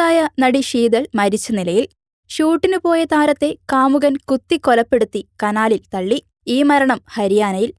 കാണാതായ നടി ശീതൾ മരിച്ച നിലയിൽ ഷൂട്ടിനു പോയ താരത്തെ കാമുകൻ കുത്തിക്കൊലപ്പെടുത്തി കനാലിൽ തള്ളി. ഈ മരണം ഹരിയാനയിൽ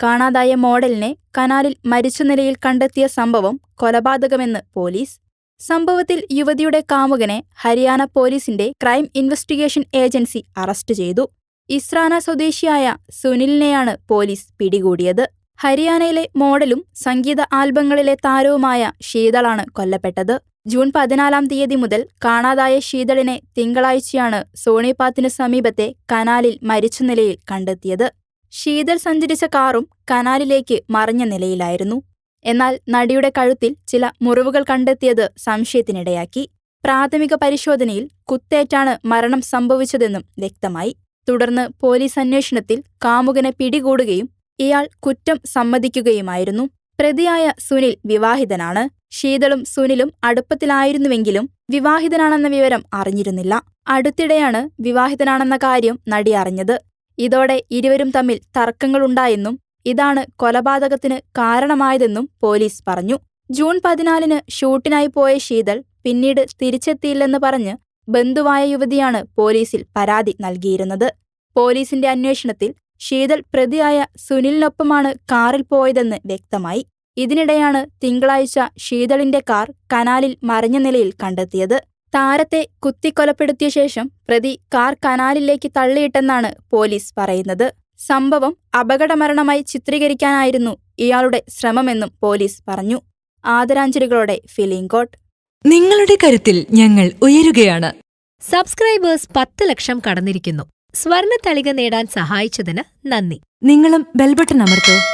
കാണാതായ മോഡലിനെ കനാലിൽ മരിച്ച നിലയിൽ കണ്ടെത്തിയ സംഭവം കൊലപാതകമെന്ന് പോലീസ്. സംഭവത്തിൽ യുവതിയുടെ കാമുകനെ ഹരിയാന പോലീസിന്റെ ക്രൈം ഇൻവെസ്റ്റിഗേഷൻ ഏജൻസി അറസ്റ്റ് ചെയ്തു. ഇസ്രാന സ്വദേശിയായ സുനിലിനെയാണ് പോലീസ് പിടികൂടിയത്. ഹരിയാനയിലെ മോഡലും സംഗീത ആൽബങ്ങളിലെ താരവുമായ ശീതളാണ് കൊല്ലപ്പെട്ടത്. ജൂൺ പതിനാലാം തീയതി മുതൽ കാണാതായ ശീതളിനെ തിങ്കളാഴ്ചയാണ് സോണിപാത്തിന് സമീപത്തെ കനാലിൽ മരിച്ച നിലയിൽ കണ്ടെത്തിയത്. ശീതൾ സഞ്ചരിച്ച കാറും കനാലിലേക്ക് മറിഞ്ഞ നിലയിലായിരുന്നു. എന്നാൽ നടിയുടെ കഴുത്തിൽ ചില മുറിവുകൾ കണ്ടെത്തിയത് സംശയത്തിനിടയാക്കി. പ്രാഥമിക പരിശോധനയിൽ കുത്തേറ്റാണ് മരണം സംഭവിച്ചതെന്നും വ്യക്തമായി. തുടർന്ന് പോലീസ് അന്വേഷണത്തിൽ കാമുകനെ പിടികൂടുകയും ഇയാൾ കുറ്റം സമ്മതിക്കുകയുമായിരുന്നു. പ്രതിയായ സുനിൽ വിവാഹിതനാണ്. ശീതളും സുനിലും അടുപ്പത്തിലായിരുന്നുവെങ്കിലും വിവാഹിതനാണെന്ന വിവരം അറിഞ്ഞിരുന്നില്ല. അടുത്തിടെയാണ് വിവാഹിതനാണെന്ന കാര്യം നടി അറിഞ്ഞത്. ഇതോടെ ഇരുവരും തമ്മിൽ തർക്കങ്ങളുണ്ടായെന്നും ഇതാണ് കൊലപാതകത്തിന് കാരണമായതെന്നും പോലീസ് പറഞ്ഞു. ജൂൺ പതിനാലിന് ഷൂട്ടിനായി പോയ ശീതൾ പിന്നീട് തിരിച്ചെത്തിയില്ലെന്ന് പറഞ്ഞ് ബന്ധുവായ യുവതിയാണ് പോലീസിൽ പരാതി നൽകിയിരുന്നത്. പോലീസിന്റെ അന്വേഷണത്തിൽ ശീതൾ പ്രതിയായ സുനിലിനൊപ്പമാണ് കാറിൽ പോയതെന്ന് വ്യക്തമായി. ഇതിനിടെയാണ് തിങ്കളാഴ്ച ശീതളിന്റെ കാർ കനാലിൽ മറിഞ്ഞ നിലയിൽ കണ്ടെത്തിയത്. താരത്തെ കുത്തിക്കൊലപ്പെടുത്തിയ ശേഷം പ്രതി കാർ കനാലിലേക്ക് തള്ളിയിട്ടെന്നാണ് പോലീസ് പറയുന്നത്. സംഭവം അപകടമരണമായി ചിത്രീകരിക്കാനായിരുന്നു ഇയാളുടെ ശ്രമമെന്നും പോലീസ് പറഞ്ഞു. ആദരാഞ്ജലികളോടെ ഫിലിംകോട്ട് നിങ്ങളുടെ കരുത്തിൽ ഞങ്ങൾ ഉയരുകയാണ്. സബ്സ്ക്രൈബേഴ്സ് പത്ത് ലക്ഷം കടന്നിരിക്കുന്നു. സ്വർണ തളിക നേടാൻ സഹായിച്ചതിന് നന്ദി. നിങ്ങളും ബെൽബട്ടൺ അമർത്തോ.